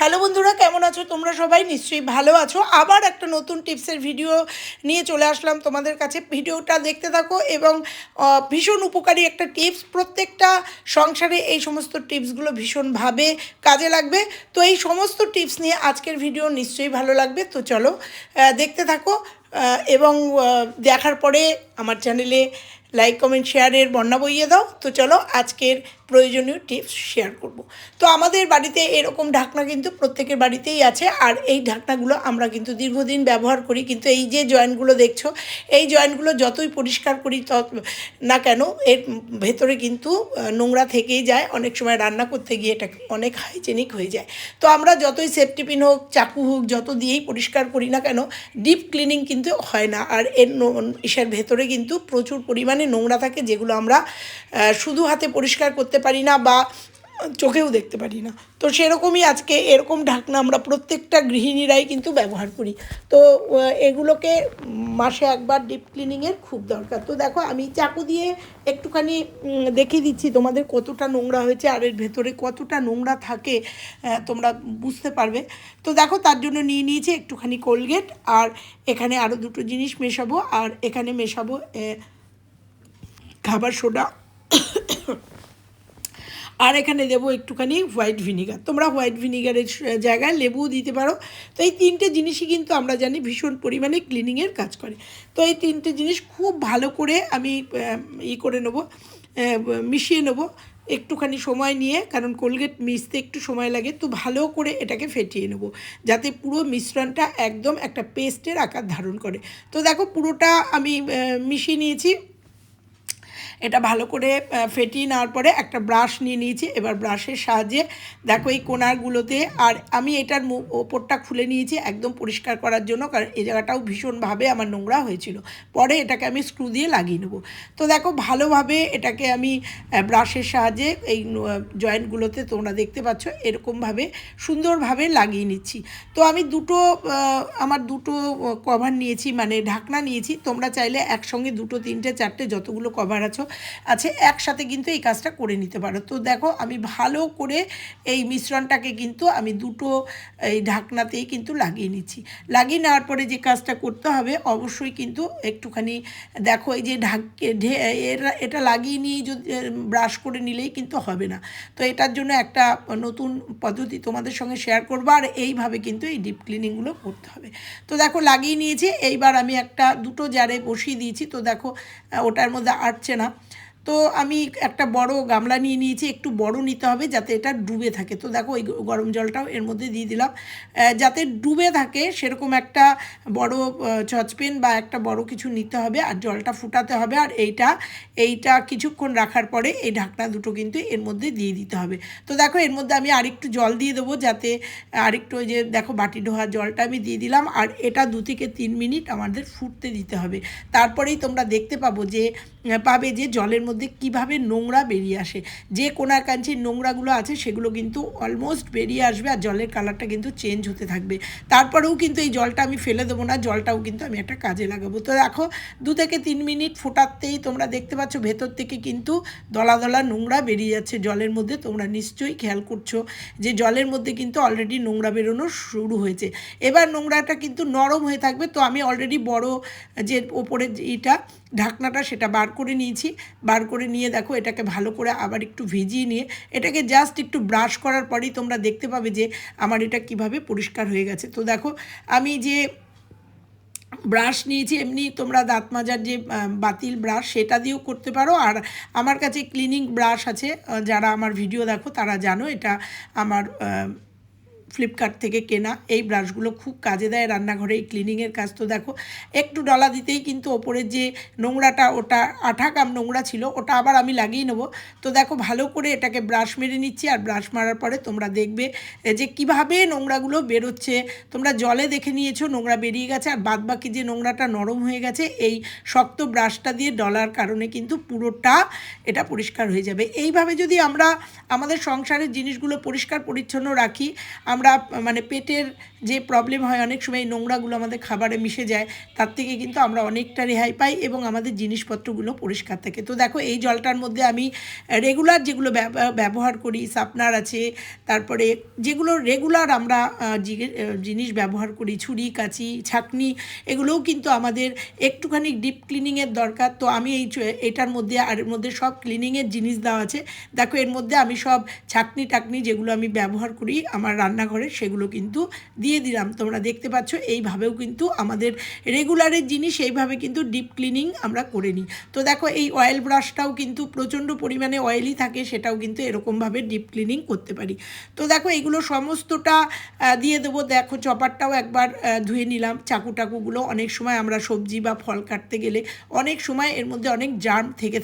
Hello বন্ধুরা, কেমন আছো? তোমরা সবাই নিশ্চয়ই ভালো আছো। আবার একটা নতুন টিপসের ভিডিও নিয়ে চলে আসলাম তোমাদের কাছে। ভিডিওটা দেখতে থাকো এবং ভীষণ উপকারী একটা টিপস। প্রত্যেকটা সংসারে এই সমস্ত টিপসগুলো ভীষণভাবে কাজে লাগবে। তো এই সমস্ত টিপস নিয়ে আজকের ভিডিও নিশ্চয়ই ভালো লাগবে। তো চলো দেখতে থাকো এবং দেখার পরে আমার চ্যানেলে লাইক কমেন্ট শেয়ারের বন্যা বইয়ে দাও। তো চলো আজকের প্রয়োজনীয় টিপস শেয়ার করব। তো আমাদের বাড়িতে এরকম ঢাকনা কিন্তু প্রত্যেকের বাড়িতেই আছে। আর এই ঢাকনাগুলো আমরা কিন্তু দীর্ঘদিন ব্যবহার করি। কিন্তু এই যে জয়েন্টগুলো দেখছ, এই জয়েন্টগুলো যতই পরিষ্কার করি তত না কেন, এর ভেতরে কিন্তু নোংরা থেকেই যায়। অনেক সময় রান্না করতে গিয়ে এটা অনেক হাইজেনিক হয়ে যায়। তো আমরা যতই সেফটি পিন হোক, চাকু হোক, যত দিয়েই পরিষ্কার করি না কেন ডিপ ক্লিনিং কিন্তু হয় না। আর এর ইসের ভেতরে কিন্তু প্রচুর পরিমাণে নোংরা থাকে, যেগুলো আমরা শুধু হাতে পরিষ্কার করতে পারি না বা চোখেও দেখতে পারি না। তো সেরকমই আজকে এরকম ঢাকনা আমরা প্রত্যেকটা গৃহিণীরাই কিন্তু ব্যবহার করি। তো এগুলোকে মাসে একবার ডিপ ক্লিনিংয়ের খুব দরকার। তো দেখো, আমি চাকু দিয়ে একটুখানি দেখিয়ে দিচ্ছি তোমাদের কতটা নোংরা হয়েছে আর এর ভেতরে কতটা নোংরা থাকে তোমরা বুঝতে পারবে। তো দেখো, তার জন্য নিয়ে নিয়েছি একটুখানি কোলগেট আর এখানে আরও দুটো জিনিস মেশাবো আর এখানে মেশাবো খাবার সোডা। আর এখানে দেবো একটুখানি হোয়াইট ভিনিগার। তোমরা হোয়াইট ভিনিগারের জায়গায় লেবুও দিতে পারো। তো এই তিনটে জিনিসই কিন্তু আমরা জানি ভীষণ পরিমাণে ক্লিনিংয়ের কাজ করে। তো এই তিনটে জিনিস খুব ভালো করে আমি ই করে নেব মিশিয়ে নেব। একটুখানি সময় নিয়ে, কারণ কোলগেট মিশতে একটু সময় লাগে, তো ভালো করে এটাকে ফেটিয়ে নেব। যাতে পুরো মিশ্রণটা একদম একটা পেস্টের আকার ধারণ করে। তো দেখো পুরোটা আমি মিশিয়ে নিয়েছি। এটা ভালো করে ফেটিয়ে নেওয়ার পরে একটা ব্রাশ নিয়ে নিয়েছি। এবার ব্রাশের সাহায্যে দেখো এই কোনারগুলোতে আর আমি এটার ওপরটা খুলে নিয়েছি একদম পরিষ্কার করার জন্য, কারণ এই জায়গাটাও ভীষণভাবে আমার নোংরা হয়েছিল। পরে এটাকে আমি স্ক্রু দিয়ে লাগিয়ে নেব। তো দেখো ভালোভাবে এটাকে আমি ব্রাশের সাহায্যে এই জয়েন্টগুলোতে তোমরা দেখতে পাচ্ছ, এরকমভাবে সুন্দরভাবে লাগিয়ে নিচ্ছি। তো আমি দুটো আমার দুটো কভার নিয়েছি মানে ঢাকনা নিয়েছি। তোমরা চাইলে একসঙ্গে দুটো, তিনটে, চারটে যতগুলো কভার আছো আছে, একসাথে কিন্তু এই কাজটা করে নিতে পারো। তো দেখো, আমি ভালো করে এই মিশ্রণটাকে কিন্তু আমি দুটো এই ঢাকনাতেই কিন্তু লাগিয়ে নিচ্ছি। লাগিয়ে নেওয়ার পরে যে কাজটা করতে হবে, অবশ্যই কিন্তু একটুখানি দেখো, এই যে ঢাক এটা লাগিয়ে নিয়ে যদি ব্রাশ করে নিলেই কিন্তু হবে না। তো এটার জন্য একটা নতুন পদ্ধতি তোমাদের সঙ্গে শেয়ার করব, আর এইভাবে কিন্তু এই ডিপ ক্লিনিংগুলো করতে হবে। তো দেখো, লাগিয়ে নিয়েছি, এইবার আমি একটা দুটো জারে বসিয়ে দিয়েছি। তো দেখো ওটার মধ্যে আটছে না। তো আমি একটা বড় গামলা নিয়ে নিয়েছি, একটু বড় নিতে হবে যাতে এটা ডুবে থাকে। তো দেখো ওই গরম জলটাও এর মধ্যে দিয়ে দিলাম। যাতে ডুবে থাকে সেরকম একটা বড় চচপেন বা একটা বড় কিছু নিতে হবে আর জলটা ফুটাতে হবে আর এইটা এইটা কিছুক্ষণ রাখার পরে এই ঢাকনা দুটো কিন্তু এর মধ্যে দিয়ে দিতে হবে। তো দেখো এর মধ্যে আমি আরেকটু জল দিয়ে দেবো যাতে আরেকটু ওই যে দেখো বাটি ধোয়ার জলটা আমি দিয়ে দিলাম আর এটা দু থেকে তিন মিনিট আমাদের ফুটতে দিতে হবে। তারপরেই তোমরা দেখতে পাবো যে পাবে যে জলের মধ্যে কীভাবে নোংরা বেরিয়ে আসে। যে কোনা কাঞ্চির নোংরাগুলো আছে, সেগুলো কিন্তু অলমোস্ট বেরিয়ে আসবে আর জলের কালারটা কিন্তু চেঞ্জ হতে থাকবে। তারপরেও কিন্তু এই জলটা আমি ফেলে দেবো না, জলটাও কিন্তু আমি একটা কাজে লাগাবো। তো দেখো, দু থেকে তিন মিনিট ফোটাতেই তোমরা দেখতে পাচ্ছ, ভেতর থেকে কিন্তু দলা দলা নোংরা বেরিয়ে যাচ্ছে জলের মধ্যে। তোমরা নিশ্চয়ই খেয়াল করছ যে জলের মধ্যে কিন্তু অলরেডি নোংরা বেরোনো শুরু হয়েছে। এবার নোংরাটা কিন্তু নরম হয়ে থাকবে। তো আমি অলরেডি বড় যে ওপরের ইটা ঢাকনাটা সেটা বার করে নিয়েছি। বার করে নিয়ে দেখো এটাকে ভালো করে আবার একটু ভিজিয়ে নিয়ে এটাকে জাস্ট একটু ব্রাশ করার পরেই তোমরা দেখতে পাবে যে আমার এটা কীভাবে পরিষ্কার হয়ে গেছে। তো দেখো আমি যে ব্রাশ নিয়েছি, এমনি তোমরা দাঁত মাজার যে বাতিল ব্রাশ সেটা দিয়েও করতে পারো। আর আমার কাছে ক্লিনিং ব্রাশ আছে যারা আমার ভিডিও দেখো তারা জানো এটা আমার ফ্লিপকার্ট থেকে কেনা এই ব্রাশগুলো খুব কাজে দেয় রান্নাঘরে এই ক্লিনিংয়ের কাজ। তো দেখো, একটু ডলা দিতেই কিন্তু ওপরের যে নোংরাটা, ওটা আঠা কাম নোংরা ছিল, ওটা আবার আমি লাগিয়ে নেব। তো দেখো, ভালো করে এটাকে ব্রাশ মেরে নিচ্ছি আর ব্রাশ মারার পরে তোমরা দেখবে যে কীভাবে নোংরাগুলো বেরোচ্ছে। তোমরা জলে দেখে নিয়েছো, নোংরা বেরিয়ে গেছে আর বাদবাকি যে নোংরাটা নরম হয়ে গেছে, এই শক্ত ব্রাশটা দিয়ে ডলার কারণে কিন্তু পুরোটা এটা পরিষ্কার হয়ে যাবে। এইভাবে যদি আমরা আমাদের সংসারের জিনিসগুলো পরিষ্কার পরিচ্ছন্ন রাখি আমরা মানে পেটের যে প্রবলেম হয়, অনেক সময় নোংরাগুলো আমাদের খাবারে মিশে যায়, তার থেকে কিন্তু আমরা অনেকটা রেহাই পাই এবং আমাদের জিনিসপত্রগুলো পরিষ্কার থাকে। তো দেখো, এই জলটার মধ্যে আমি রেগুলার যেগুলো ব্যব- ব্যবহার করি, সাপনার আছে, তারপরে যেগুলো রেগুলার আমরা জিনিস ব্যবহার করি, ছুরি, কাঁচি, ছাকনি, এগুলোও কিন্তু আমাদের একটুখানি ডিপ ক্লিনিংয়ের দরকার। তো আমি এই এটার মধ্যে আর এর মধ্যে সব ক্লিনিংয়ের জিনিস দেওয়া আছে। দেখো, এর মধ্যে আমি সব ছাকনি টাকনি যেগুলো আমি ব্যবহার করি আমার রান্নাঘরে, সেগুলো কিন্তু দিয়ে দিলাম। তোমরা দেখতে পাচ্ছ, এইভাবেও কিন্তু আমাদের রেগুলারের জিনিস, এইভাবে কিন্তু ডিপ ক্লিনিং আমরা করে নিই। তো দেখো, এই অয়েল ব্রাশটাও কিন্তু প্রচণ্ড পরিমাণে অয়েলি থাকে, সেটাও কিন্তু এরকমভাবে ডিপ ক্লিনিং করতে পারি। তো দেখো, এগুলো সমস্তটা দিয়ে দেবো। দেখো, চপারটাও একবার ধুয়ে নিলাম। চাকু টাকুগুলো অনেক সময় আমরা সবজি বা ফল কাটতে গেলে অনেক সময় এর মধ্যে অনেক জার্ম থেকে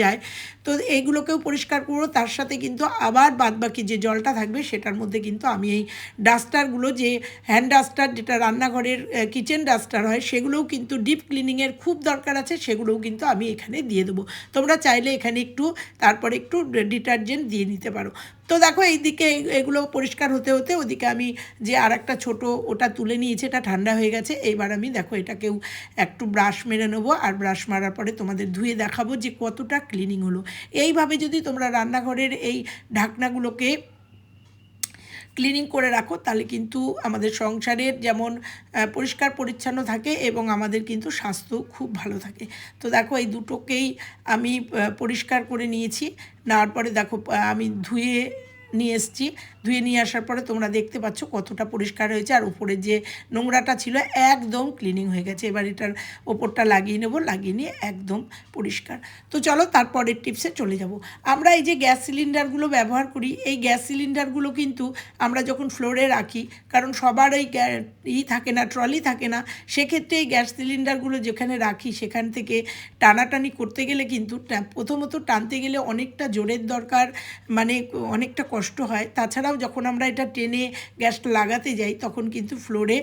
যায়। তো এইগুলোকেও পরিষ্কার করব। তার সাথে কিন্তু আবার বাদবাকি যে জলটা থাকবে, সেটার মধ্যে কিন্তু আমি এই ডাস্টারগুলো যে হ্যান্ড ডাস্টার যেটা রান্নাঘরের কিচেন ডাস্টার হয়, সেগুলোও কিন্তু ডিপ ক্লিনিংয়ের খুব দরকার আছে, সেগুলোও কিন্তু আমি এখানে দিয়ে দেবো। তোমরা চাইলে এখানে একটু, তারপরে একটু ডিটারজেন্ট দিয়ে নিতে পারো। তো দেখো, এইদিকে এই- এগুলো পরিষ্কার হতে হতে ওদিকে আমি যে আর একটা ছোটো ওটা তুলে নিয়েছি, এটা ঠান্ডা হয়ে গেছে। এইবার আমি দেখো, এটাকেও একটু ব্রাশ মেরে নেব, আর ব্রাশ মারার পরে তোমাদের ধুয়ে দেখাবো যে কতটা ক্লিনিং হলো। এইভাবে যদি তোমরা রান্নাঘরের এই ঢাকনাগুলোকে ক্লিনিং করে রাখো, তাহলে কিন্তু আমাদের সংসারের যেমন পরিষ্কার পরিচ্ছন্ন থাকে এবং আমাদের কিন্তু স্বাস্থ্য খুব ভালো থাকে। তো দেখো এই দুটোকেই আমি পরিষ্কার করে নিয়েছি। নেওয়ার পরে দেখো আমি ধুয়ে নিয়ে এসেছি। ধুয়ে নিয়ে আসার পরে তোমরা দেখতে পাচ্ছ কতটা পরিষ্কার হয়েছে। আর উপরে যে নোংরাটা ছিল একদম ক্লিনিং হয়ে গেছে। এবার এটার ওপরটা লাগিয়ে নেব, লাগিয়ে নিয়ে একদম পরিষ্কার। তো চলো তারপরের টিপসে চলে যাব। আমরা এই যে গ্যাস সিলিন্ডারগুলো ব্যবহার করি, এই গ্যাস সিলিন্ডারগুলো কিন্তু আমরা যখন ফ্লোরে রাখি, কারণ সবার এই ই থাকে না ট্রলি থাকে না, সেক্ষেত্রে এই গ্যাস সিলিন্ডারগুলো যেখানে রাখি, সেখান থেকে টানাটানি করতে গেলে কিন্তু প্রথমত টানতে গেলে অনেকটা জোরের দরকার মানে অনেকটা কষ্ট হয়। তাছাড়াও যখন আমরা এটা টেনে গ্যাসটা লাগাতে যাই, তখন কিন্তু ফ্লোরে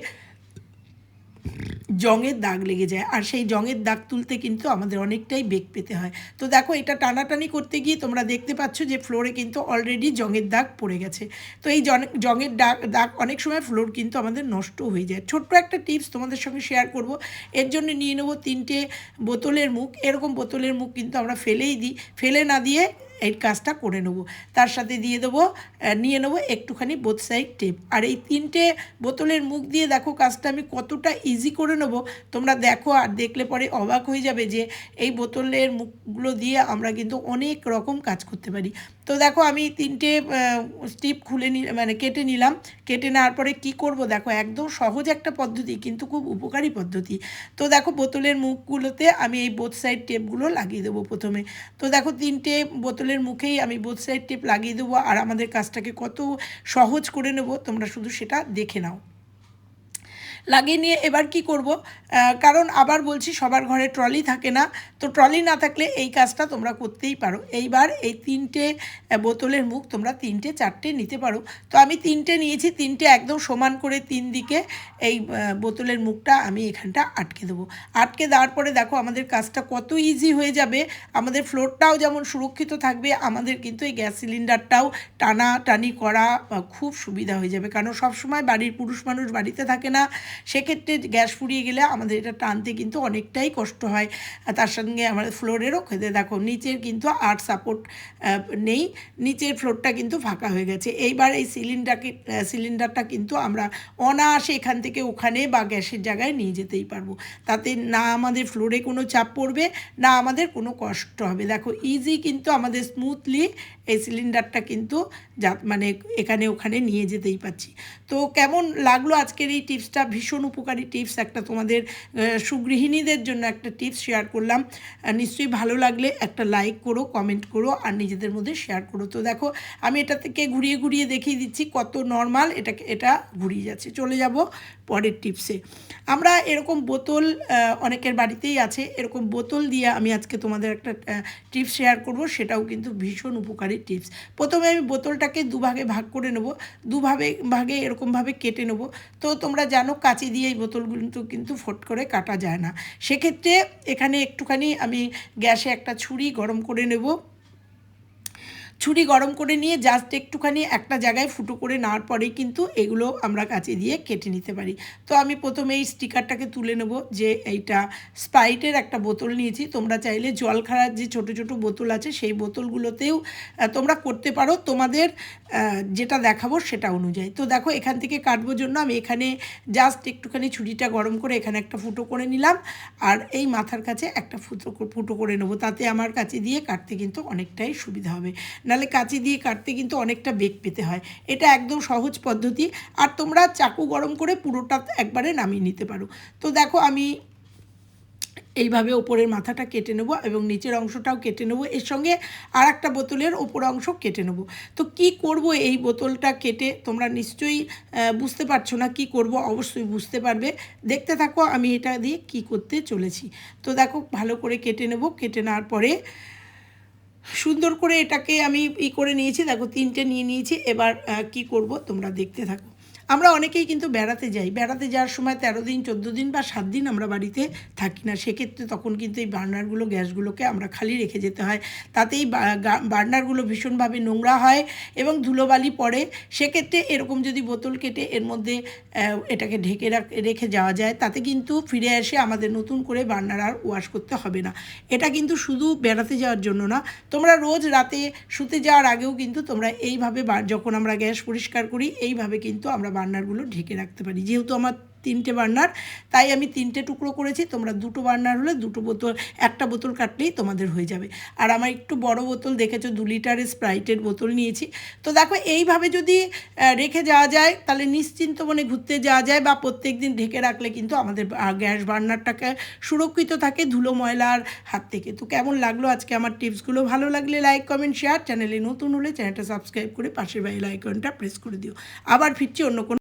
জঙের দাগ লেগে যায়। আর সেই জঙের দাগ তুলতে কিন্তু আমাদের অনেকটাই বেগ পেতে হয়। তো দেখো, এটা টানাটানি করতে গিয়ে তোমরা দেখতে পাচ্ছ যে ফ্লোরে কিন্তু অলরেডি জঙের দাগ পড়ে গেছে। তো এই জঙের দাগ দাগ অনেক সময় ফ্লোর কিন্তু আমাদের নষ্ট হয়ে যায়। ছোট্ট একটা টিপস তোমাদের সঙ্গে শেয়ার করব। এর জন্য নিয়ে নেব তিনটে বোতলের মুখ। এরকম বোতলের মুখ কিন্তু আমরা ফেলেই দিই। ফেলে না দিয়ে এই কাজটা করে নেব। তার সাথে দিয়ে দেবো নিয়ে নেব একটুখানি বোথ সাইড টেপ আর এই তিনটে বোতলের মুখ দিয়ে দেখো কাজটা আমি কতটা ইজি করে নেব। তোমরা দেখো আর দেখলে পরে অবাক হয়ে যাবে যে এই বোতলের মুখগুলো দিয়ে আমরা কিন্তু অনেক রকম কাজ করতে পারি। তো দেখো আমি তিনটে স্টিপ খুলে নি মানে কেটে নিলাম। কেটে নেওয়ার পরে কি করব? দেখো একদম সহজ একটা পদ্ধতি, কিন্তু খুব উপকারী পদ্ধতি। তো দেখো বোতলের মুখগুলোতে আমি এই বোথ সাইড টেপগুলো লাগিয়ে দেবো প্রথমে। তো দেখো তিনটে বোতলের মুখেই আমি বোথ সাইড টেপ লাগিয়ে দেবো, আর আমাদের কাজটাকে কত সহজ করে নেব, তোমরা শুধু সেটা দেখে নাও। লাগিয়ে নিয়ে এবার কি করব? কারণ আবার বলছি সবার ঘরে ট্রলি থাকে না। তো ট্রলি না থাকলে এই কাজটা তোমরা করতেই পারো। এইবার এই তিনটে বোতলের মুখ তোমরা তিনটে, চারটে নিতে পারো। তো আমি তিনটে নিয়েছি, তিনটে একদম সমান করে তিন দিকে এই বোতলের মুখটা আমি এখানটা আটকে দেবো। আটকে দেওয়ার পরে দেখো আমাদের কাজটা কত ইজি হয়ে যাবে। আমাদের ফ্লোরটাও যেমন সুরক্ষিত থাকবে, আমাদের কিন্তু এই গ্যাস সিলিন্ডারটাও টানা টানি করা খুব সুবিধা হয়ে যাবে। কারণ সবসময় বাড়ির পুরুষ মানুষ বাড়িতে থাকে না। সেক্ষেত্রে গ্যাস ফুরিয়ে গেলে আমাদের এটা টানতে কিন্তু অনেকটাই কষ্ট হয়। আর তার সঙ্গে আমাদের ফ্লোরেরও খেতে দেখো, নিচের কিন্তু আর্ট সাপোর্ট নেই। নিচের ফ্লোরটা কিন্তু ফাঁকা হয়ে গেছে। এইবার এই সিলিন্ডারকে সিলিন্ডারটা কিন্তু আমরা অনায়াসে এখান থেকে ওখানে বা গ্যাসের জায়গায় নিয়ে যেতেই পারব। তাতে না আমাদের ফ্লোরে কোনো চাপ পড়বে, না আমাদের কোনো কষ্ট হবে। দেখো ইজি কিন্তু আমাদের স্মুথলি এই সিলিন্ডারটা কিন্তু যা মানে এখানে ওখানে নিয়ে যেতেই পারছি। তো কেমন লাগল আজকের এই টিপসটা? ভীষণ উপকারী টিপস। একটা তোমাদের সুগৃহিণীদের জন্য একটা টিপস শেয়ার করলাম। নিশ্চয়ই ভালো লাগলে একটা লাইক করো কমেন্ট করো, আর নিজেদের মধ্যে শেয়ার করো। তো দেখো, আমি এটা থেকে ঘুরিয়ে ঘুরিয়ে দেখিয়ে দিচ্ছি কত নর্মাল এটাকে, এটা ঘুরিয়ে যাচ্ছে। চলে যাব পরের টিপসে আমরা এরকম বোতল অনেকের বাড়িতেই আছে। এরকম বোতল দিয়ে আমি আজকে তোমাদের একটা টিপস শেয়ার করব। সেটাও কিন্তু ভীষণ উপকারী। টিপস প্রথমে আমি বোতলটাকে দুভাগে ভাগ করে নেব। দুভাবে, ভাগে এরকমভাবে কেটে নেব। তো তোমরা জানো, কাঁচি দিয়ে এই বোতলগুলো কিন্তু ফোট করে কাটা যায় না। সেক্ষেত্রে এখানে একটুখানি আমি গ্যাসে একটা ছুরি গরম করে নেব। ছুরি গরম করে নিয়ে জাস্ট একটুখানি একটা জায়গায় ফুটো করে নেওয়ার পরেই কিন্তু এগুলো আমরা কাছে দিয়ে কেটে নিতে পারি। তো আমি প্রথমে এই স্টিকারটাকে তুলে নেব যে এইটা স্প্রাইটের একটা বোতল নিয়েছি। তোমরা চাইলে জল খাওয়ার যে ছোট ছোট বোতল আছে সেই বোতলগুলোতেও তোমরা করতে পারো। তোমাদের যেটা দেখাবো সেটা অনুযায়ী। তো দেখো এখান থেকে কাটবোর জন্য আমি এখানে জাস্ট একটুখানি ছুরিটা গরম করে এখানে একটা ফুটো করে নিলাম। আর এই মাথার কাছে একটা ফুটো ফুটো করে নেব। তাতে আমার কাছে দিয়ে কাটতে কিন্তু অনেকটাই সুবিধা হবে। নাহলে কাঁচি দিয়ে কাটতে কিন্তু অনেকটা বেগ পেতে হয়। এটা একদম সহজ পদ্ধতি। আর তোমরা চাকু গরম করে পুরোটা একবারে নামিয়ে নিতে পারো। তো দেখো আমি এইভাবে ওপরের মাথাটা কেটে নেব এবং নিচের অংশটাও কেটে নেব। এর সঙ্গে আর একটা বোতলের ওপর অংশ কেটে নেব। তো কি করব এই বোতলটা কেটে তোমরা নিশ্চয়ই বুঝতে পারছ না কি করব? অবশ্যই বুঝতে পারবে। দেখতে থাকো আমি এটা দিয়ে কি করতে চলেছি। তো দেখো ভালো করে কেটে নেব। কেটে নেওয়ার পরে সুন্দর করে এটাকে আমি ই করে নিয়েছি, দেখো তিনটে নিয়ে নিয়েছি, এবার কি করব, তোমরা দেখতে থাকো। আমরা অনেকেই কিন্তু বেড়াতে যাই। বেড়াতে যাওয়ার সময় তেরো দিন, চোদ্দ দিন বা সাত দিন আমরা বাড়িতে থাকি না। সেক্ষেত্রে তখন কিন্তু এই বার্নারগুলো, গ্যাসগুলোকে আমরা খালি রেখে যেতে হয়। তাতেই বার্নারগুলো ভীষণভাবে নোংরা হয় এবং ধুলোবালি পড়ে। সেক্ষেত্রে এরকম যদি বোতল কেটে এর মধ্যে এটাকে ঢেকে রাখ- যাওয়া যায়, তাতে কিন্তু ফিরে এসে আমাদের নতুন করে বার্নার আর ওয়াশ করতে হবে না। এটা কিন্তু শুধু বেড়াতে যাওয়ার জন্য না। তোমরা রোজ রাতে শুতে যাওয়ার আগেও কিন্তু তোমরা এইভাবে যখন আমরা গ্যাস পরিষ্কার করি, এইভাবে কিন্তু আমরা বার্নারগুলো ঢেকে রাখতে পারি। যেহেতু আমার তিনটে বার্নার। তাই আমি তিনটে টুকরো করেছি, তোমরা দুটো বার্নার হলে দুটো বোতল, একটা বোতল কাটলেই তোমাদের হয়ে যাবে। আর আমার একটু বড় বোতল দেখেছ, দু লিটারের স্প্রাইটের বোতল নিয়েছি। তো দেখো, এইভাবে যদি রেখে যাওয়া যায়, তাহলে নিশ্চিন্ত মনে ঘুরতে যাওয়া যায় বা প্রত্যেক দিন ঢেকে রাখলে কিন্তু আমাদের গ্যাস বার্নারটাকে সুরক্ষিত থাকে ধুলো ময়লার হাত থেকে। তো কেমন লাগল আজকে আমার টিপসগুলো? ভালো লাগলে লাইক, কমেন্ট, শেয়ার। চ্যানেলে নতুন হলে চ্যানেলটা সাবস্ক্রাইব করে পাশের বেল আইকনটা প্রেস করে দিও। আবার ফিরছি অন্য কোনো